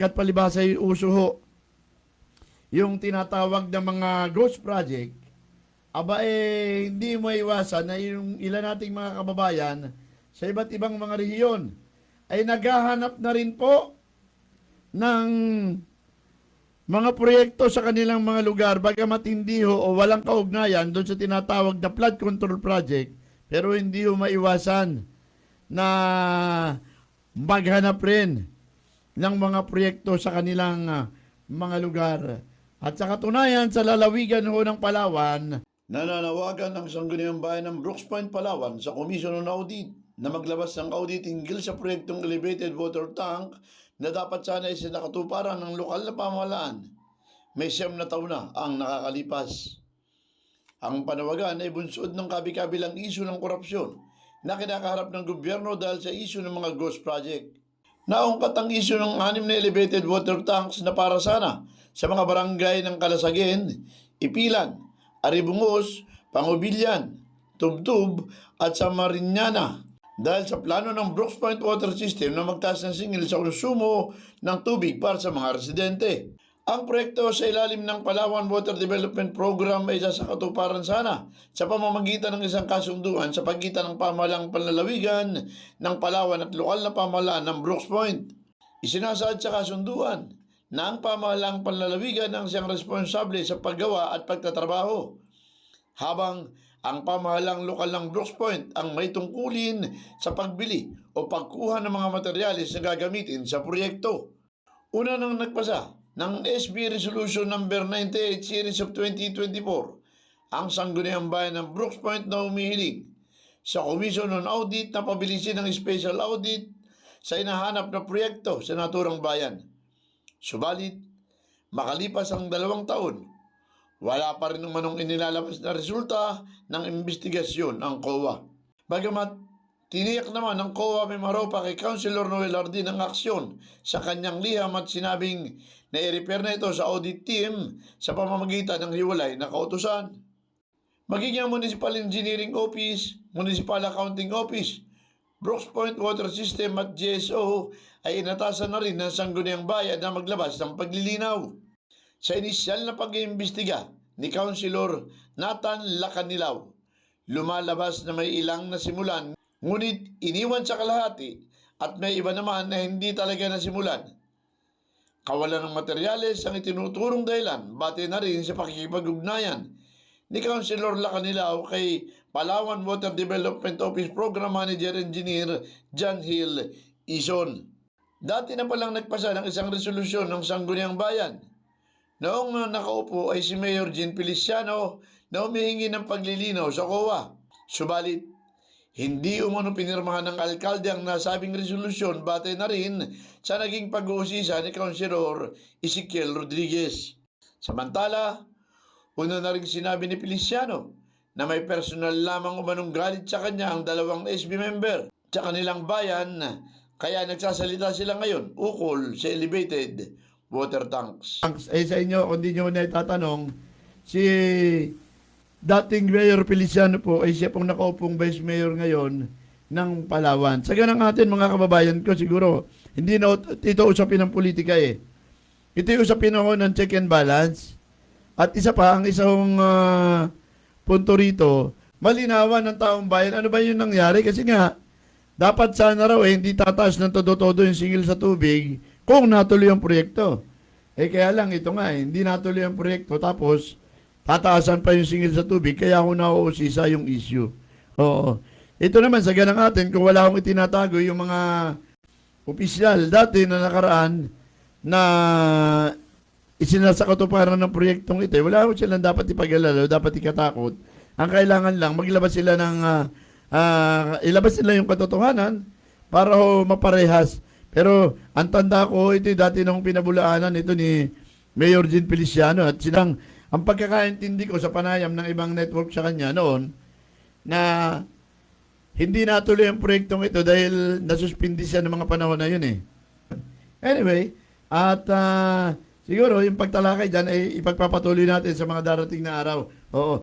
At palibasa yung uso ho, yung tinatawag na mga ghost project, aba eh, hindi mo iwasan na yung ilan nating mga kababayan sa iba't ibang mga rehiyon ay naghahanap na rin po ng mga proyekto sa kanilang mga lugar. Bagamat hindi ho o walang kaugnayan doon sa tinatawag na flood control project pero hindi ho maiwasan na maghanap rin ng mga proyekto sa kanilang ah, mga lugar. At sa katunayan, sa lalawigan ho ng Palawan, Nananawagan ang Sangguniang Bayan ng Brooks Point, Palawan sa Komisyon ng Audit na maglabas ng audit hinggil sa proyektong elevated water tank na dapat sana ay sinakatuparan ng lokal na pamahalaan. May siyam na taon na ang nakakalipas. Ang panawagan ay bunsod ng kabi-kabilang isyu ng korupsyon na kinakaharap ng gobyerno dahil sa isyu ng mga ghost project. Naungkat ang isyu ng anim na elevated water tanks na para sana sa mga barangay ng Kalasagin, Ipilan, Aribungos, Pangubilyan, Tubtub at sa Mariñana dahil sa plano ng Brooks Point Water System na magtaas ng singil sa konsumo ng tubig para sa mga residente. Ang proyekto sa ilalim ng Palawan Water Development Program ay sasakatuparan sana sa pamamagitan ng isang kasunduan sa pagitan ng pamahalang panlalawigan ng Palawan at lokal na pamahalaan ng Brooks Point. Isinasaad sa kasunduan na ang pamahalang panlalawigan ang siyang responsable sa paggawa at pagtatrabaho, habang ang pamahalang lokal ng Brooks Point ang may tungkulin sa pagbili o pagkuha ng mga materyales na gagamitin sa proyekto. Una nang nagpasa ng SB Resolution Number 98 Series of 2024 ang Sangguniang Bayan ng Brooks Point na humihiling sa Commission on Audit na pabilisin ng special audit sa inahanap na proyekto sa naturang bayan. Subalit, makalipas ang dalawang taon, wala pa rin naman inilalabas na resulta ng investigasyon ang COA. Bagamat tiniyak naman ng COA may maropa kay Councilor Noel Ardin ang aksyon sa kanyang liham at sinabing na i-repair na ito sa audit team sa pamamagitan ng hiwalay na kautusan. Maging ang Municipal Engineering Office, Municipal Accounting Office, Brooks Point Water System at GSO ay inatasan na rin ng Sangguniang Bayan na maglabas ng paglilinaw. Sa inisyal na pag-iimbestiga ni Councilor Nathan Lacanilaw, lumalabas na may ilang nasimulan ngunit iniwan sa kalahati at may iba naman na hindi talaga nasimulan. Kawalan ng materyales ang itinuturong dahilan, bate na rin sa pakikipag-ugnayan ni Councilor Lacanilaw kay Palawan Water Development Office Program Manager Engineer John Hill Ison. Dati na palang nagpasa ng isang resolusyon ng Sangguniang Bayan. Noong nakaupo ay si Mayor Jean Feliciano na humihingi ng paglilinaw sa COA. Subalit, hindi umano pinirmahan ng alkalde ang nasabing resolusyon batay na rin sa naging pag-uusisa ni Councilor Ezekiel Rodriguez. Samantala, una na rin sinabi ni Feliciano na may personal lamang umanong galit sa kanya ang dalawang SB member sa kanilang bayan kaya nagsasalita sila ngayon ukol sa elevated water tanks. eh sa inyo, kung di nyo na itatanong, si dating Mayor Feliciano po ay siya pong nakaupong Vice Mayor ngayon ng Palawan. Sa ganang atin mga kababayan ko siguro, hindi na ito usapin ng politika eh. Ito yung usapin ako ng check and balance. At isa pa, ang isang ah, punto rito, malinawan ng taong bayan, ano ba yung nangyari? Kasi nga, dapat sana raw eh, hindi tataas ng todo-todo yung singil sa tubig kung natuloy ang proyekto. Eh kaya lang, ito nga eh, hindi natuloy ang proyekto tapos tataasan pa yung singil sa tubig kaya ako nauusisa yung issue. Oo. Ito naman sa ganang atin, kung wala akong itinatago yung mga opisyal dati na nakaraan na isinasakatuparan ng proyektong ito, eh, wala ko silang dapat ipag-alala, dapat ikatakot. Ang kailangan lang, maglabas sila ng, ah, ah, ilabas nila yung katotohanan para ho maparehas. Pero ang tanda ko, ito dati nung pinabulaanan ito ni Mayor Jean Feliciano at silang, ang pagkakaintindi ko sa panayam ng ibang network sa kanya noon, na hindi natuloy ang proyektong ito dahil nasuspindi siya ng mga panahon na yun eh. Anyway, at ah, siguro yung pagtalakay dyan ay ipagpapatuloy natin sa mga darating na araw. Oo.